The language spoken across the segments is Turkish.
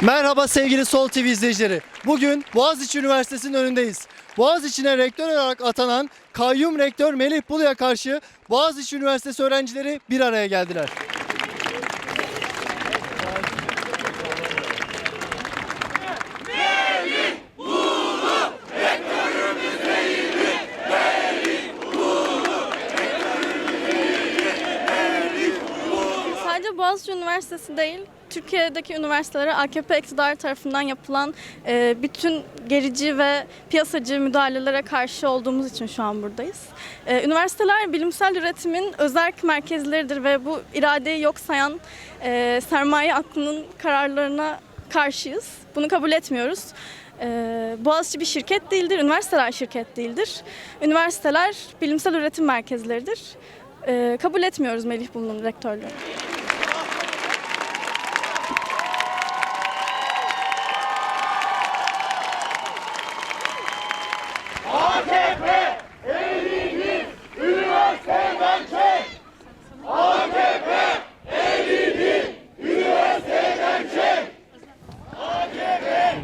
Merhaba sevgili Sol TV izleyicileri. Bugün Boğaziçi Üniversitesi'nin önündeyiz. Boğaziçi'ne rektör olarak atanan kayyum rektör Melih Bulu'ya karşı Boğaziçi Üniversitesi öğrencileri bir araya geldiler. Boğaziçi Üniversitesi değil, Türkiye'deki üniversitelere AKP iktidarı tarafından yapılan e, bütün gerici ve piyasacı müdahalelere karşı olduğumuz için şu an buradayız. E, üniversiteler bilimsel üretimin özerk merkezleridir ve bu iradeyi yok sayan e, sermaye aklının kararlarına karşıyız. Bunu kabul etmiyoruz. E, Boğaziçi bir şirket değildir, üniversiteler şirket değildir. Üniversiteler bilimsel üretim merkezleridir. E, kabul etmiyoruz Melih Bulu'nun rektörlüğünü.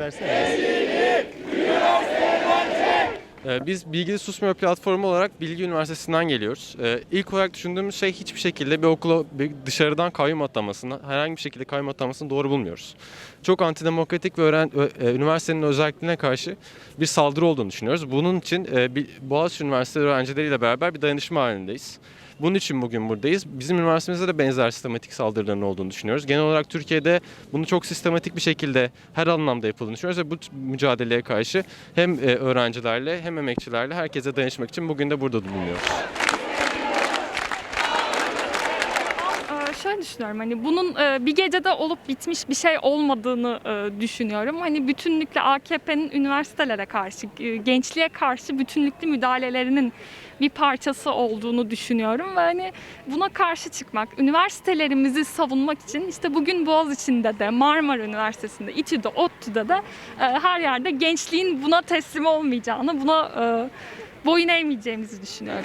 verse. Biz Bilgili Susmuyor platformu olarak Bilgi Üniversitesi'nden geliyoruz. Ee, İlk olarak düşündüğümüz şey hiçbir şekilde bir okula dışarıdan kayyum atamasını, herhangi bir şekilde kayyum atamasını doğru bulmuyoruz. Çok antidemokratik ve öğren, e, üniversitenin özelliğine karşı bir saldırı olduğunu düşünüyoruz. Bunun için e, Boğaziçi Üniversitesi öğrencileriyle beraber bir dayanışma halindeyiz. Bunun için bugün buradayız. Bizim üniversitemizde de benzer sistematik saldırıların olduğunu düşünüyoruz. Genel olarak Türkiye'de bunu çok sistematik bir şekilde her anlamda yapıldığını düşünüyoruz ve bu mücadeleye karşı hem e, öğrencilerle hem emekçilerle herkese dayanışmak için bugün de burada bulunuyoruz. Şöyle düşünüyorum hani bunun e, bir gecede olup bitmiş bir şey olmadığını e, düşünüyorum. Hani bütünlükle AKP'nin üniversitelere karşı, e, gençliğe karşı bütünlüklü müdahalelerinin bir parçası olduğunu düşünüyorum ve hani buna karşı çıkmak, üniversitelerimizi savunmak için işte bugün Boğaziçi'nde de, Marmara Üniversitesi'nde, İTÜ'de, ODTÜ'de de her yerde gençliğin buna teslim olmayacağını, buna boyun eğmeyeceğimizi düşünüyorum.